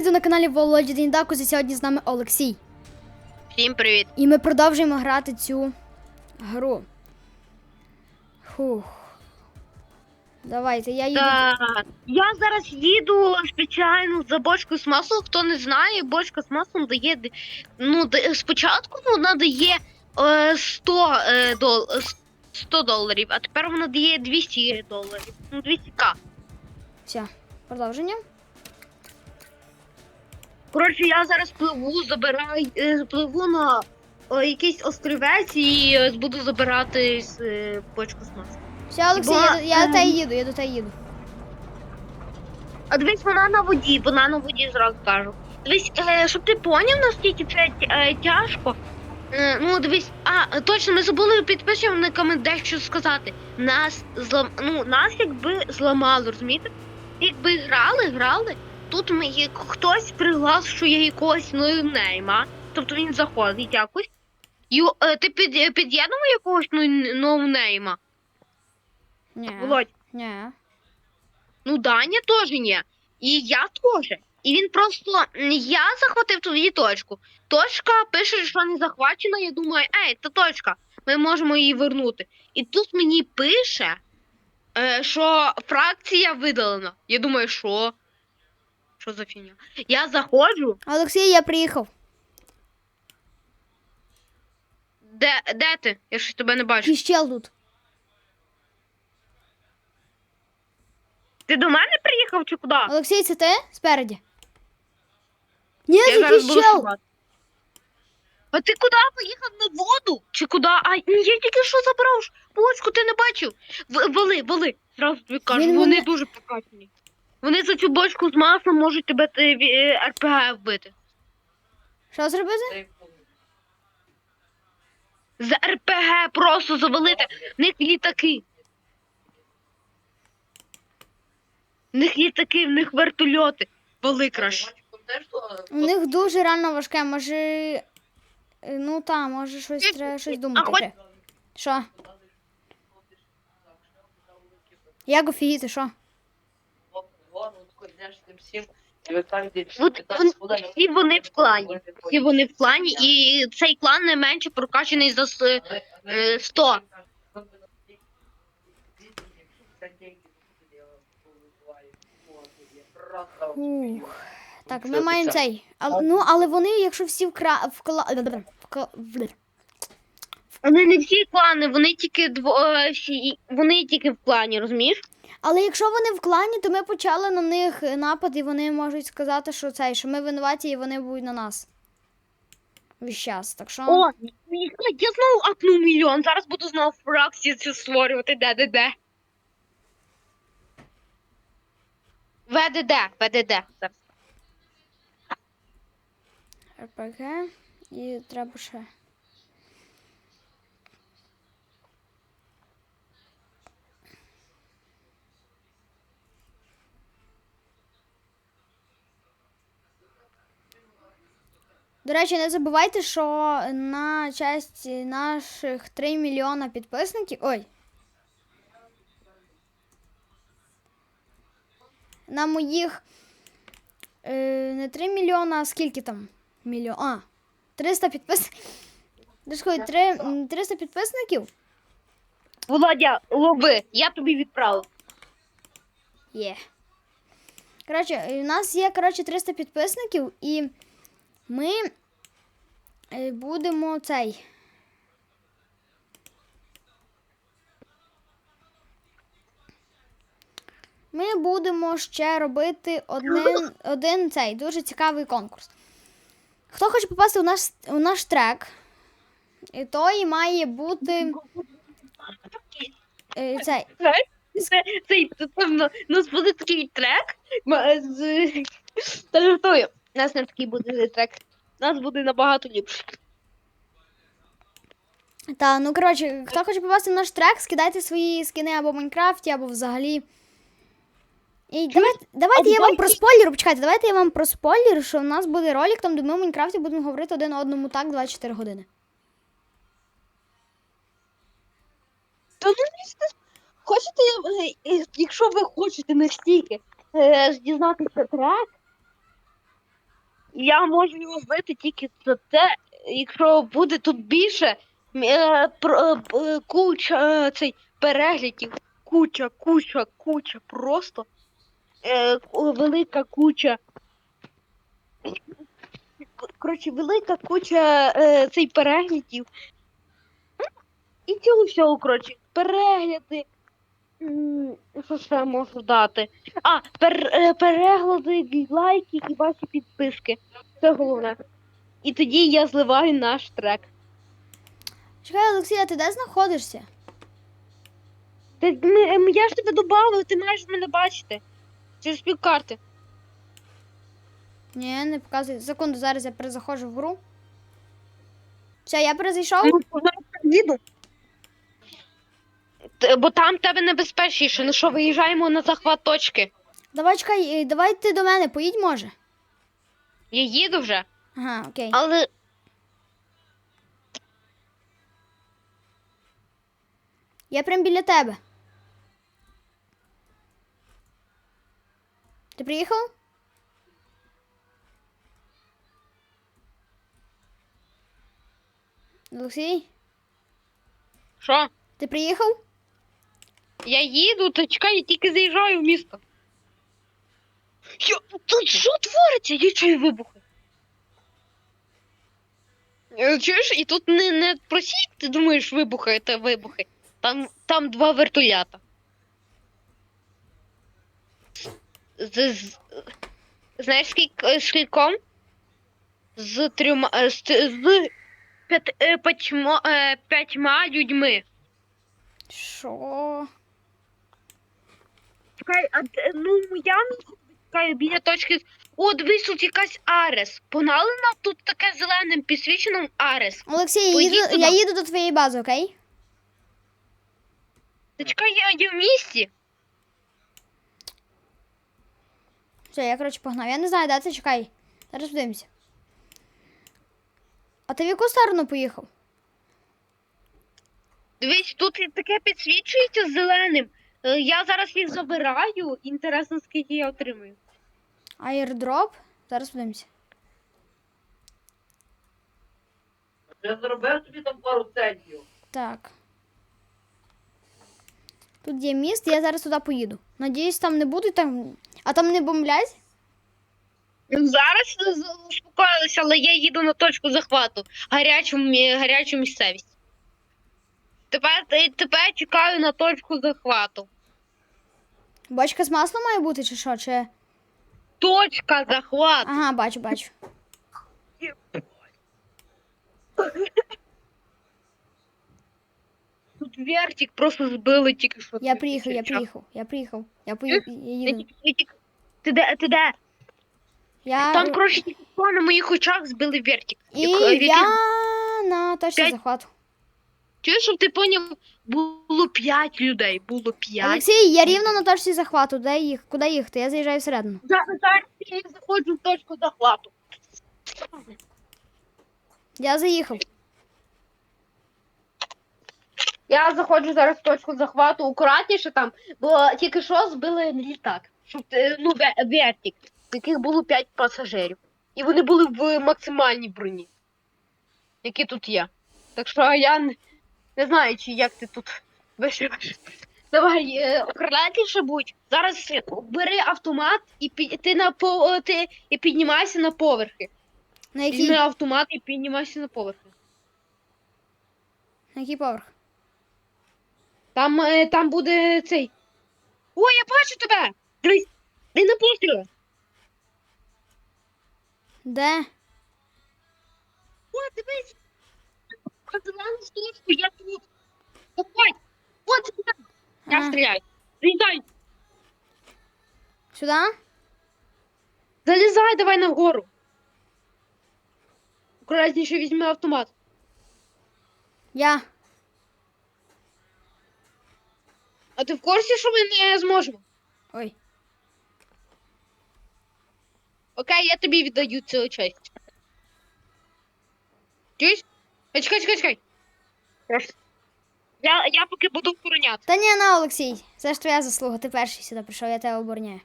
На каналі Володі Діндакус і сьогодні з нами Олексій. Всім привіт. І ми продовжуємо грати цю гру. Фух. Давайте, я їду. Так, я зараз їду спеціально за бочку з маслом. Хто не знає, бочка з маслом дає ну, спочатку вона дає е, 100, е, дол, е, 100 доларів, а тепер вона дає 200 доларів. Ну, 200к. Все, продовження. Коротше, я зараз пливу, забираю, е, пливу на е, якийсь острівець і е, буду забирати е, бочку з маслом. Все, Олексій, я, до- я до тебе ем, їду, я до тебе їду. А дивись, вона на воді, вона на воді зразу кажу. Дивись, е, щоб ти поняв, наскільки це е, тяжко. Е, ну, дивись, а е, точно, ми забули підписчикам дещо сказати. Нас злам... ну, нас якби зламали, розумієте? Якби грали, грали, тут ми хтось приглашує якогось ноунейма, тобто він заходить якось. І, е, ти під, е, під'єднував якогось ну- ноунейма? Ні. Володь. Ні. Ну, Даня теж ні. І я теж. І він просто. Я захватив тоді точку. Точка пише, що не захвачена. Я думаю, ей, це точка, ми можемо її вернути. І тут мені пише, е, що фракція видалена. Я думаю, що? Що за фігня? Я заходжу. Олексій, я приїхав. Де, де ти? Я щось тебе не бачу. Якийсь тут. Ти до мене приїхав чи куди? Олексій, це ти? Спереді. Ні, Я зараз буду шукати. А ти куди поїхав на воду? Чи куди? А ні, я тільки що забрав ж бочку, ти не бачив. В- Вали, вали. Зразу тобі кажу, Він вони мене- дуже прокачані. Вони за цю бочку з маслом можуть тебе е, е, РПГ вбити. Що зробити? За РПГ просто завалити. В них літаки. В них літаки, в них вертольоти. Вали краще. У них дуже реально важке, може. е, Ну та, може щось треба щось думати. хоч-. Що? Як офігіти, що? От вони, всі вони в клані. Всі вони в клані, і цей клан не менше прокачаний за с- е, 100. Ух. Так, ми маємо цей. А, ну, але вони, якщо всі вкра... вкла... вкла... в- Вони не всі клани, вони тільки дво... е, всі... вони тільки в клані, розумієш? Але якщо вони в клані, то ми почали на них напад, і вони можуть сказати, що цей, що ми винуваті, і вони будуть на нас. Весь час. Так що. О, я знову апнув мільйон. Зараз буду знову фракцію цю створювати. Де, де, де. ВДД, ВДД. РПГ. І треба ще. До речі, не забувайте, що на честь наших 3 мільйона підписників. Ой. На моїх е, не 3 мільйона, а скільки там? Мільйон. А, 300 підписників. 300 підписників? Володя, лови, я тобі відправив. Є. Коротше, у нас є коротше, 300 підписників, і ми е, будемо цей. Ми будемо ще робити один, один цей дуже цікавий конкурс. Хто хоче попасти у наш, у наш трек, той має бути е, цей. Знаєш, це, це, це, це, в нас буде такий трек. м- З... Та жартую. У нас не такий буде трек. У нас буде набагато ліпше. Та, ну коротше, хто хоче попасти в наш трек, скидайте свої скини або в Майнкрафті, або взагалі. І давайте, давайте я вам про спойлер, почекайте, давайте я вам про спойлер, що в нас буде ролик, там, де ми в Майнкрафті будемо говорити один одному так 24 години. Та ну хочете, е, е, якщо ви хочете настільки е, дізнатися трек, Я можу його збити тільки за те, якщо буде тут більше е, про, е, куча е, цей переглядів. Куча, куча, куча, просто е, велика куча. Коротше, велика куча е, цей переглядів. І цього всього, коротше, перегляди. Що ще можу дати? А, пер, е, перегляди, лайки і ваші підписки. Це головне. І тоді я зливаю наш трек. Чекай, Олексій, а ти де знаходишся? Ти, ми, ем, я ж тебе додав, ти маєш мене бачити. Через співкарти. Ні, не показує. Секунду, зараз я перезаходжу в гру. Все, я перезайшов. Їду. Бо там тебе небезпечніше. Ну що, виїжджаємо на захват точки. Давай чекай, е, давай ти до мене поїдь, може. Я їду вже, Ага, окей. але Я прям біля тебе. Ти приїхав? Олексій, що? ти приїхав? Я їду, то чекай, я тільки заїжджаю в місто. Йо, тут що твориться? Я чую вибухи. Е, Чуєш, і тут не, не просіть, ти думаєш, вибухи та вибухи. Там, там два вертолята. З, з, знаєш, скільки, скільком? З трьома, е, з, з п'ят, е, п'ятьма, е, п'ятьма людьми. Що? Чекай, а де- ну я не чекаю біля точки. О, дивись, тут якась Арес. Погнали нам тут таке зеленим підсвіченим Арес. Олексій, я Поїдь їду, туди. я їду до твоєї бази, окей? Та чекай, я, я в місті. Все, я, коротше, погнав. Я не знаю, де це, чекай. Зараз подивимося. А ти в яку сторону поїхав? Дивись, тут і таке підсвічується зеленим. Е, Я зараз їх забираю. Інтересно, скільки я отримую. Аірдроп? Зараз подивимося. Я заробив тобі там пару центів. Так. Тут є міст, я зараз туди поїду. Надіюсь, там не будуть там. А там не бомблять? Зараз успокоїлися, але я їду на точку захвату. Гарячу, гарячу місцевість. Тепер, тепер чекаю на точку захвату. Бочка з маслом має бути, чи що? Чи... Точка захвату. Ага, бачу, бачу. Тут вертик просто збили тільки що. Я приїхав, я приїхав, я приїхав. Я поїду. Я їду. Ти де? Ти де? Я... Там, коротше, на моїх очах збили вертик. І я на точці захвату. Чуєш, щоб ти поняв, було п'ять людей, було п'ять. Олексій, я рівно на точці захвату. Де їх? Куди їхати? Я заїжджаю всередину. Зараз зараз я заходжу в точку захвату. Я заїхав. Я заходжу зараз в точку захвату акуратніше там, бо тільки що збили літак. Щоб ти- ну, ве- вертик, в яких було 5 пасажирів. І вони були в максимальній броні, які тут є. Так що я не, не знаю, чи як ти тут виживеш. Давай, е, акуратніше будь. Зараз бери автомат і пі- ти на по ти і піднімайся на поверхи. На який, Візьми автомат і піднімайся на поверхи. на який поверх? Там, е, там буде цей. О, я бачу тебе! Дивись, ти на постріли. Де? О, дивись! Зелену штучку, я тут. Давай! От сюди. Я А, стріляю. Залізай! Сюди? Залізай, давай нагору. Акуратніше візьми автомат. Я. А ти в курсі, що ми не зможемо? Ой. Окей, я тобі віддаю цю честь. Чуєш? Е, Чекай, чекай, чекай. Я, я поки буду охороняти. Та ні, на, Олексій. Це ж твоя заслуга. Ти перший сюди прийшов, я тебе обороняю.